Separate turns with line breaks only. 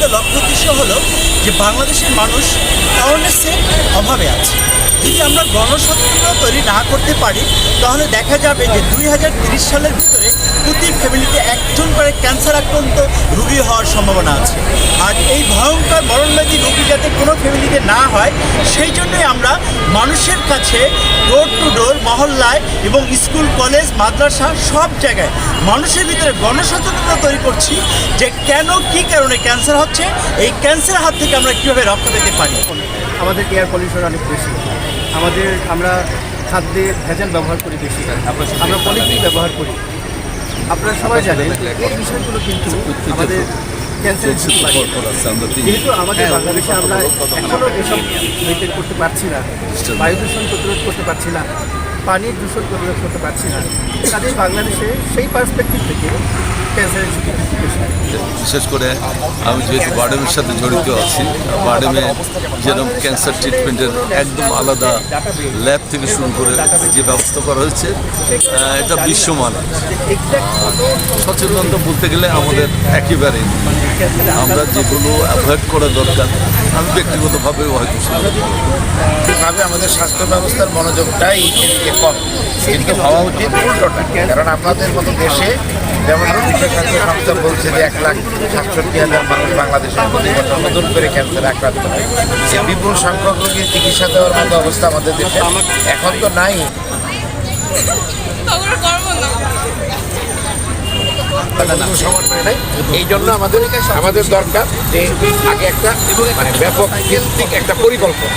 一个老 হলো যে বাংলাদেশের মানুষ অ্যাওয়ারনেসের অভাবে আছে। যদি আমরা গণসচেতনতা তৈরি না করতে পারি, তাহলে দেখা যাবে যে দুই সালের ভিতরে প্রতি ফ্যামিলিতে একজন করে ক্যান্সার আক্রান্ত রুগী হওয়ার সম্ভাবনা আছে। আর এই ভয়ঙ্কর মরণব্যাধি রোগী যাতে কোনো ফ্যামিলিতে না হয়, সেই জন্যই আমরা মানুষের কাছে ডোর টু ডোর মহল্লায় এবং স্কুল, কলেজ, মাদ্রাসা সব জায়গায় মানুষের ভিতরে গণসচেতনতা তৈরি করছি যে কেন, কি কারণে ক্যান্সার হচ্ছে, এই ক্যান্সারের হাত থেকে আমরা কীভাবে রক্ষা পেতে পারি?
আমাদের এয়ার পলিউশন অনেক বেশি। আমাদের আমরা খাদ্যে ভেজাল ব্যবহার করি বেশি। আমরা পলিথিন ব্যবহার করি। আপনারা সবাই জানেন এই বিষয়গুলো কিন্তু আমাদের ক্যান্সারের ঝুঁকি যেহেতু আমাদের বাংলাদেশে আমরা এখনও এসব মেনটেন করতে পারছি না। বায়ু দূষণ প্রতিরোধ করতে পারছি না। পানির দূষণ প্রতিরোধ করতে পারছি না। কাজেই বাংলাদেশে সেই পার্সপেক্টিভ থেকে
বিশেষ করে আমি যেহেতু বার্ডেমের সাথে জড়িত আছি, বার্ডেমে যেরকম ক্যান্সার ট্রিটমেন্টের একদম আলাদা ল্যাব থেকে শুরু করে যে ব্যবস্থা করা হয়েছে এটা বিশ্বমান সচেতনতা বলতে গেলে আমাদের একেবারে আমরা যেগুলো অ্যাভয়েড করা দরকার, আমি ব্যক্তিগতভাবে হয়তো সেগুলো
ভাবে আমাদের স্বাস্থ্য ব্যবস্থার মনোযোগটাই এদিকে কম এদিকে হওয়া উচিত কারণ আপনাদের মতো দেশে যেমন সংস্থা বলছে যে এক লাখ সাতষট্টি হাজার মানুষ বাংলাদেশে প্রতি বছর নতুন করে ক্যান্সার আক্রান্ত হয় বিপুল সংখ্যক রোগীর চিকিৎসা দেওয়ার মতো অবস্থা আমাদের দেশে এখন তো নাই। এই জন্য আমাদের আমাদের দরকার যে আগে একটা মানে ব্যাপক কেন্দ্রিক একটা পরিকল্পনা।